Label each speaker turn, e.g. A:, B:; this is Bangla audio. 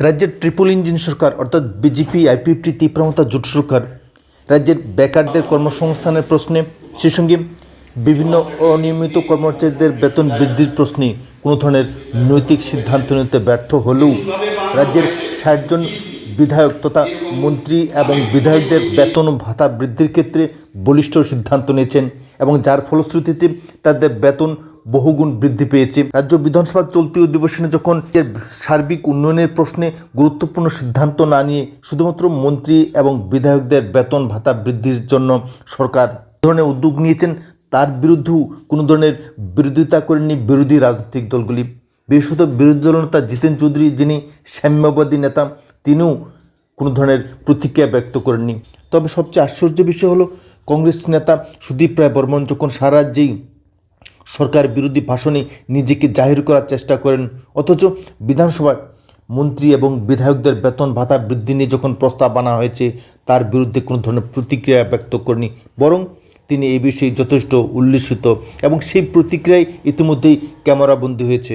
A: রাজ্যের ট্রিপল ইঞ্জিন সরকার, অর্থাৎ বিজেপি আইপিএফটি তীব্রমতা জোট সরকার, রাজ্যের বেকারদের কর্মসংস্থানের প্রশ্নে, সেই সঙ্গে বিভিন্ন অনিয়মিত কর্মচারীদের বেতন বৃদ্ধির প্রশ্নে কোনো ধরনের নৈতিক সিদ্ধান্ত নিতে ব্যর্থ হলেও রাজ্যের ষাটজন বিধায়ক তথা মন্ত্রী এবং বিধায়কদের বেতন ভাতা বৃদ্ধির ক্ষেত্রে বলিষ্ঠ সিদ্ধান্ত নিয়েছেন এবং যার ফলশ্রুতিতে তাদের বেতন বহুগুণ বৃদ্ধি পেয়েছে। রাজ্য বিধানসভার চলতি অধিবেশনে যখন এর সার্বিক উন্নয়নের প্রশ্নে গুরুত্বপূর্ণ সিদ্ধান্ত না নিয়ে শুধুমাত্র মন্ত্রী এবং বিধায়কদের বেতন ভাতা বৃদ্ধির জন্য সরকার ধরনের উদ্যোগ নিয়েছেন, তার বিরুদ্ধেও কোনো ধরনের বিরোধিতা করেননি বিরোধী রাজনৈতিক দলগুলি। বিশেষত বিরোধী দলনেতা জিতেন চৌধুরী, যিনি সাম্যবাদী নেতা, তিনিও কোনো ধরনের প্রতিক্রিয়া ব্যক্ত করেননি। তবে সবচেয়ে আশ্চর্য বিষয় হলো, কংগ্রেস নেতা সুদীপ রায় বর্মন যখন সারা রাজ্যেই সরকার বিরোধী ভাষণে নিজেকে জাহির করার চেষ্টা করেন, অথচ বিধানসভায় মন্ত্রী এবং বিধায়কদের বেতন ভাতা বৃদ্ধি নিয়ে যখন প্রস্তাব আনা হয়েছে, তার বিরুদ্ধে কোনো ধরনের প্রতিক্রিয়া ব্যক্ত করেনি বরং তিনি এই বিষয়ে যথেষ্ট উল্লিখিত এবং সেই প্রতিক্রিয়ায় ইতিমধ্যেই ক্যামেরাবন্দি হয়েছে।